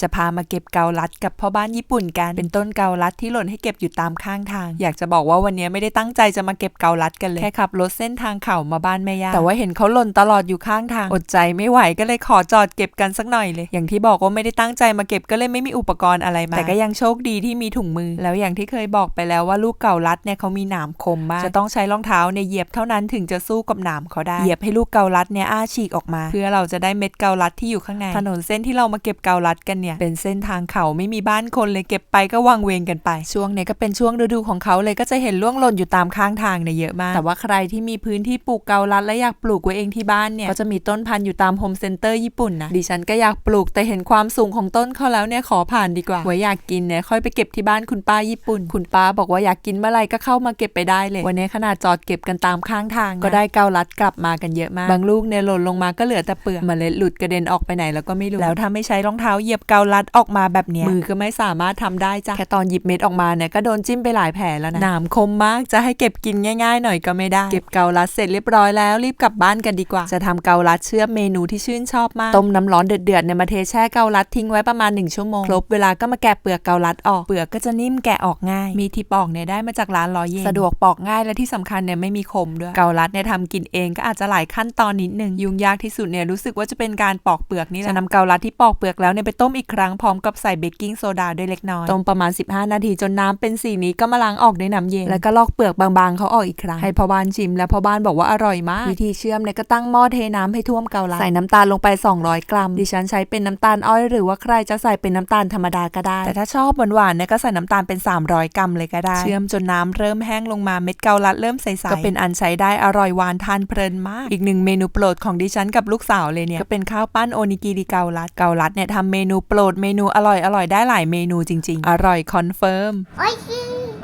จะพามาเก็บเกาลัดกับพ่อบ้านญี่ปุ่นกันเป็นต้นเกาลัดที่หล่นให้เก็บอยู่ตามข้างทาง อยากจะบอกว่าวันนี้ไม่ได้ตั้งใจจะมาเก็บเกาลัดกันเลยแค่ขับรถเส้นทางเขามาบ้านแม่ย่าแต่ว่าเห็นเขาหล่นตลอดอยู่ข้างทาง อดใจไม่ไหวก็เลยขอจอดเก็บกันสักหน่อยเลย อย่างที่บอกว่าไม่ได้ตั้งใจมาเก็บก็เลยไม่มีอุปกรณ์อะไรมาแต่ก็ยังโชคดีที่มีถุงมือ แล้วอย่างที่เคยบอกไปแล้วว่าลูกเกาลัดเนี่ยเขามีหนามคมมากจะต้องใช้รองเท้าเนี่ยเหยียบเท่านั้นถึงจะสู้กับหนามเขาได้เหยียบให้ลูกเกาลัดเนี่ยอ้าฉีกออกมา เพื่อเราจะได้เม็ดเกาลัดที่อยู่ข้างในถนนเส้นที่เรามาเก็บเกาลัดกันเนี่ยเป็นเส้นทางเขาไม่มีบ้านคนเลยเก็บไปก็วังเวงกันไป ช่วงเนี้ยก็เป็นช่วงฤดูของเขาเลยก็จะเห็นล่วงหล่นอยู่ตามข้างทางเนี่ยเยอะมาก แต่ว่าใครที่มีพื้นที่ปลูกเกาลัดและอยากปลูกไว้เองที่บ้านเนี่ยก็จะมีต้นพันธุ์อยู่ตามโฮมเซ็นเตอร์ญี่ปุ่นนะดิฉันก็อยากปลูกแต่เห็นความสูงของต้นเขาแล้วเนี่ยขอผ่านดีกว่าไว้อยากกินเนี่ยค่อยไปเก็บที่บ้านคุณป้าญี่ปุ่น คุณป้าบอกว่าอยากกินเมื่อไหร่ก็เข้ามาเก็บไปได้เลย วันนี้ขนาดจอดเก็บกันตามข้างทางนะก็ได้เกาลัดกลับมากันเยอะมากบางลูกเนี่ยหล่นลงมาก็เหลือแต่เปลือกเมล็ดหลุดกระเด็นออกไปไหนแล้วก็ไม่รู้แล้วถ้าไม่ใช้รองเท้าเหยียบเกาลัดออกมาแบบเนี้ยมือก็ไม่สามารถทำได้จ้ะแค่ตอนหยิบเม็ดออกมาเนี่ยก็โดนจิ้มไปหลายแผลแล้วนะหนามคมมากจะให้เก็บกินง่ายๆ หน่อยก็ไม่ได้ เก็บเกาลัดเสร็จเรียบร้อยแล้วรีบกลับบ้านกันดีกว่า จะทำเกาลัดเชื่อมเมนูที่ชื่นชอบมากต้มน้ำร้อนเดือดๆเนี่ยมาเทแช่เกาลัดทิ้งไว้ประมาณ1ชั่วโมงครบเวลาก็มาแกะเปลือกเกาลัดออกเปลือกก็จะนิ่มแกะออกง่าย มีที่ปอกเนี่ยได้มาจากร้านร้อยเยนสะดวกปอกง่ายและที่สำคัญเนี่ยไม่มีคมด้วยเกาลัดเนี่ยทำกินเองก็อาจจะหลายขั้นตอนนิดนึงยุ่งยากที่สุดเนี่ยรู้สึกว่าจะเป็นการปอกเปลือกนี่แหละจะนำเกาลัดที่ปอกเปลือกแล้วเนี่ยไปต้มอีกครั้งพร้อมกับใส่เบกกิ้งโซดาด้วยเล็กน้อยต้มประมาณ 15 นาทีจนน้ำเป็นสีนี้ก็มาล้างออกด้วยน้ำเย็นแล้วก็ลอกเปลือกบางๆเขาออกอีกครั้งให้พ่อบ้านชิม แล้วพ่อบ้านบอกว่าอร่อยมากวิธีเชื่อมเนี่ยก็ตั้งหม้อเทน้ำให้ท่วมเกาลัดใส่น้ำตาลลงไป 200 กรัม ดิฉันใช้เป็นน้ำตาลอ้อยหรือว่าใครจะใส่เป็นน้ำตาลธรรมดาก็ได้ แต่ถ้าชอบหวานๆเนี่ยก็ใส่น้ำตาลเป็น 300 กรัมเลยก็ได้ เชื่อมจนน้ำเริ่มแห้งลงมาเม็ดเกาลัดเริ่มใสๆก็เป็นอันใช้ได้อร่อยหวานทานเพลินมาก อีกหนึ่งเมนูโปรดของดิฉันกับลูกสาวเลยเนี่ยก็เป็นข้าวปั้นโอนิกิริเกาลัดเกาลัดเนี่ยทำเมนูโปรดเมนูอร่อยอร่อยได้หลายเมนูจริง ๆ อร่อยคอนเฟิร์ม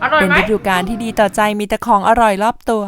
อร่อยเป็นไหม ฤดูกาลที่ดีต่อใจมีแต่ของอร่อยรอบตัว